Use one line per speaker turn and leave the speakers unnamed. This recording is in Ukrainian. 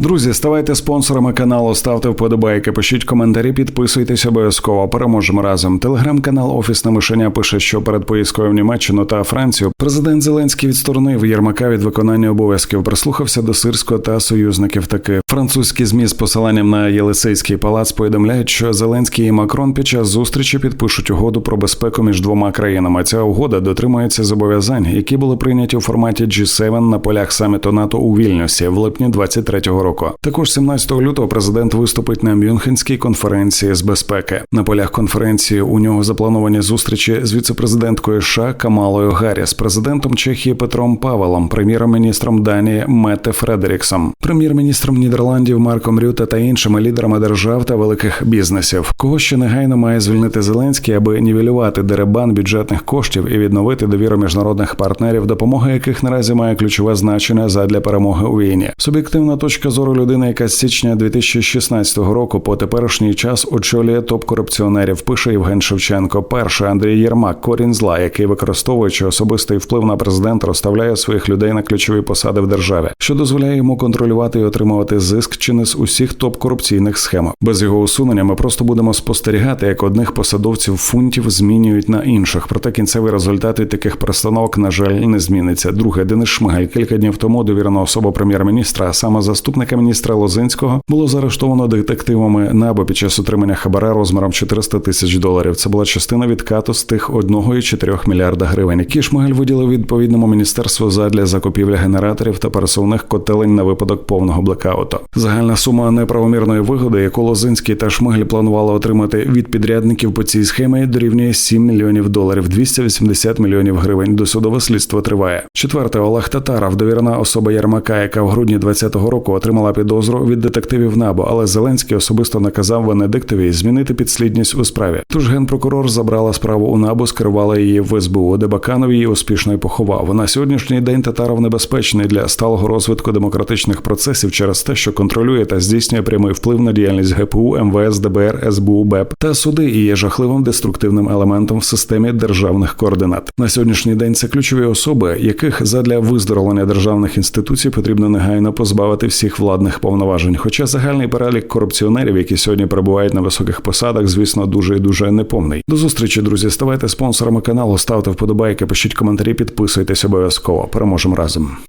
Друзі, ставайте спонсорами каналу, ставте вподобайки, пишіть коментарі, підписуйтесь обов'язково. Переможемо разом. Телеграм-канал Офісне мишеня пише, що перед поїздкою в Німеччину та Францію президент Зеленський відсторонив Єрмака від виконання обов'язків, прислухався до сирського та союзників. Таки французькі змі з посиланням на Єлисейський палац повідомляють, що Зеленський і Макрон під час зустрічі підпишуть угоду про безпеку між двома країнами. Ця угода дотримується зобов'язань, які були прийняті у форматі G7 на полях саміту НАТО у Вільнюсі в липні 23-го року. Також 17 лютого президент виступить на Мюнхенській конференції з безпеки. На полях конференції у нього заплановані зустрічі з віцепрезиденткою США Камалою Гарріс, президентом Чехії Петром Павелом, прем'єр-міністром Данії Мете Фредеріксом, прем'єр-міністром Нідерландів Марком Рюте та іншими лідерами держав та великих бізнесів. Кого ще негайно має звільнити Зеленський, аби нівелювати деребан бюджетних коштів і відновити довіру міжнародних партнерів, допомога яких наразі має ключове значення задля перемоги у війні. Суб'єктивна точка зору людини, яка з січня 2016 року по теперішній час очолює топ корупціонерів. Пише Євген Шевченко. Перший Андрій Єрмак, корінь зла, який використовуючи особистий вплив на президента, розставляє своїх людей на ключові посади в державі, що дозволяє йому контролювати і отримувати зиск чи не з усіх топ корупційних схем. Без його усунення ми просто будемо спостерігати, як одних посадовців фунтів змінюють на інших. Проте кінцевий результат від таких перестановок, на жаль, не зміниться. Друге, Денис Шмигаль кілька днів тому довірена особа прем'єр-міністра, а саме заступника міністра Лозинського, було заарештовано детективами НАБУ під час отримання хабара розміром 400 тисяч доларів. Це була частина відкату з тих 1,4 мільярда гривень, які Шмигаль виділив відповідному міністерству задля закупівлі генераторів та пересувних котелень на випадок повного блекауту. Загальна сума неправомірної вигоди, яку Лозинський та Шмигаль планували отримати від підрядників по цій схемі, дорівнює 7 мільйонів доларів, 280 мільйонів гривень. Досудове слідство триває. Четверте Олег Татаров, довірена особа Ярмака, яка в грудні 2020 року отримала підозру від детективів НАБУ, але Зеленський особисто наказав Венедиктові змінити підслідність у справі. Тож генпрокурор забрала справу у НАБУ, скерувала її в СБУ, де Баканов її успішно й поховав. На сьогоднішній день Татаров небезпечний для сталого розвитку демократичних процесів через те, що контролює та здійснює прямий вплив на діяльність ГПУ, МВС, ДБР, СБУ, БЕП та суди і є жахливим деструктивним елементом в системі державних координат. На сьогоднішній день це ключові особи, яких задля виздоровлення державних інституцій потрібно негайно позбавити всіх владних повноважень. Хоча загальний перелік корупціонерів, які сьогодні перебувають на високих посадах, звісно, дуже і дуже неповний. До зустрічі, друзі. Ставайте спонсорами каналу, ставте вподобайки, пишіть коментарі, підписуйтесь обов'язково. Переможемо разом.